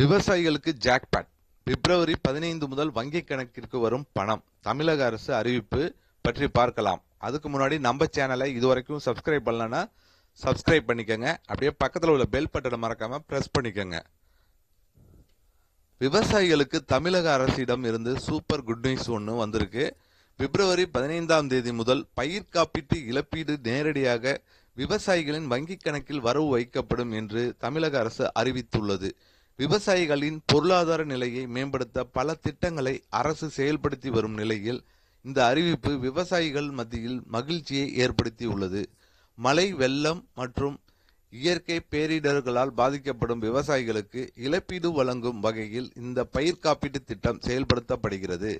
விவசாயிகளுக்கு ஜாக்பாட் பிப்ரவரி பதினைந்து முதல் வங்கி கணக்கிற்கு வரும் பணம். தமிழக அரசு அறிவிப்பு பற்றி பார்க்கலாம். அதுக்கு முன்னாடி நம்ம சேனலை இதுவரைக்கும் சப்ஸ்கிரைப் பண்ணலன்னா சப்ஸ்கிரைப் பண்ணிக்கோங்க. அப்படியே பக்கத்தில் உள்ள பெல் பட்டனை மறக்காம பிரஸ் பண்ணிக்கோங்க. விவசாயிகளுக்கு தமிழக அரசிடம் இருந்து சூப்பர் குட் நியூஸ் ஒன்று வந்திருக்கு. பிப்ரவரி பதினைந்தாம் தேதி முதல் பயிர் காப்பீட்டு இழப்பீடு நேரடியாக விவசாயிகளின் வங்கிக் கணக்கில் வரவு வைக்கப்படும் என்று தமிழக அரசு அறிவித்துள்ளது. விவசாயிகளின் பொருளாதார நிலையை மேம்படுத்த பல திட்டங்களை அரசு செயல்படுத்தி வரும் நிலையில் இந்த அறிவிப்பு விவசாயிகள் மத்தியில் மகிழ்ச்சியை ஏற்படுத்தியுள்ளது. மழை வெள்ளம் மற்றும் இயற்கை பேரிடர்களால் பாதிக்கப்படும் விவசாயிகளுக்கு இழப்பீடு வழங்கும் வகையில் இந்த பயிர் காப்பீட்டு திட்டம் செயல்படுத்தப்படுகிறது.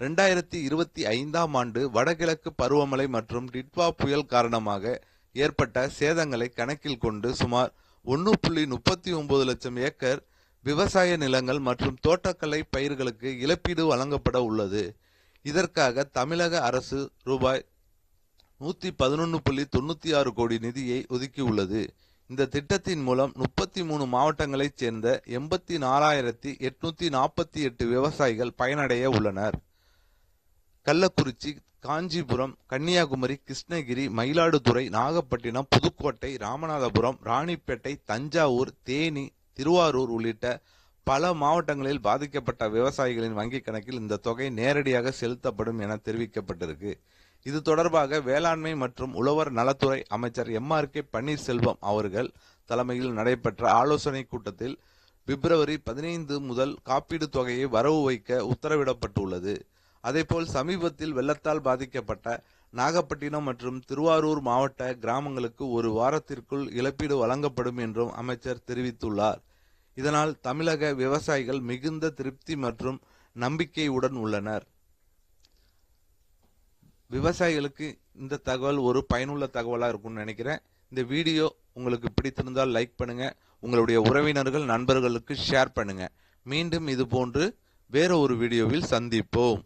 ரெண்டாயிரத்தி இருபத்தி ஐந்தாம் ஆண்டு வடகிழக்கு பருவமழை மற்றும் டிட்வா புயல் காரணமாக ஏற்பட்ட சேதங்களை கணக்கில் கொண்டு சுமார் ஒன்று புள்ளி முப்பத்தி ஒன்பது லட்சம் ஏக்கர் விவசாய நிலங்கள் மற்றும் தோட்டக்கலை பயிர்களுக்கு இழப்பீடு வழங்கப்பட உள்ளது. இதற்காக தமிழக அரசு ரூபாய் நூத்தி பதினொன்று புள்ளி தொண்ணூத்தி ஆறு கோடி நிதியை ஒதுக்கியுள்ளது இந்த திட்டத்தின் மூலம் முப்பத்தி மூணு மாவட்டங்களைச் சேர்ந்த எண்பத்தி நாலாயிரத்தி எட்நூத்தி நாற்பத்தி எட்டு விவசாயிகள் பயனடைய உள்ளனர். கள்ளக்குறிச்சி காஞ்சிபுரம் கன்னியாகுமரி கிருஷ்ணகிரி மயிலாடுதுறை நாகப்பட்டினம் புதுக்கோட்டை ராமநாதபுரம் ராணிப்பேட்டை தஞ்சாவூர் தேனி திருவாரூர் உள்ளிட்ட பல மாவட்டங்களில் பாதிக்கப்பட்ட விவசாயிகளின் வங்கிக் கணக்கில் இந்த தொகை நேரடியாக செலுத்தப்படும் என தெரிவிக்கப்பட்டிருக்கு. இது தொடர்பாக வேளாண்மை மற்றும் உழவர் நலத்துறை அமைச்சர் எம் ஆர் கே பன்னீர்செல்வம் அவர்கள் தலைமையில் நடைபெற்ற ஆலோசனை கூட்டத்தில் பிப்ரவரி பதினைந்து முதல் காப்பீடு தொகையை வரவு வைக்க உத்தரவிடப்பட்டுள்ளது. அதேபோல் சமீபத்தில் வெள்ளத்தால் பாதிக்கப்பட்ட நாகப்பட்டினம் மற்றும் திருவாரூர் மாவட்ட கிராமங்களுக்கு ஒரு வாரத்திற்குள் இழப்பீடு வழங்கப்படும் என்றும் அமைச்சர் தெரிவித்துள்ளார். இதனால் தமிழக விவசாயிகள் மிகுந்த திருப்தி மற்றும் நம்பிக்கையுடன் உள்ளனர். விவசாயிகளுக்கு இந்த தகவல் ஒரு பயனுள்ள தகவலாக இருக்கும்னு நினைக்கிறேன். இந்த வீடியோ உங்களுக்கு பிடித்திருந்தால் லைக் பண்ணுங்க. உங்களுடைய உறவினர்கள் நண்பர்களுக்கு ஷேர் பண்ணுங்க. மீண்டும் இது போன்று வேற ஒரு வீடியோவில் சந்திப்போம்.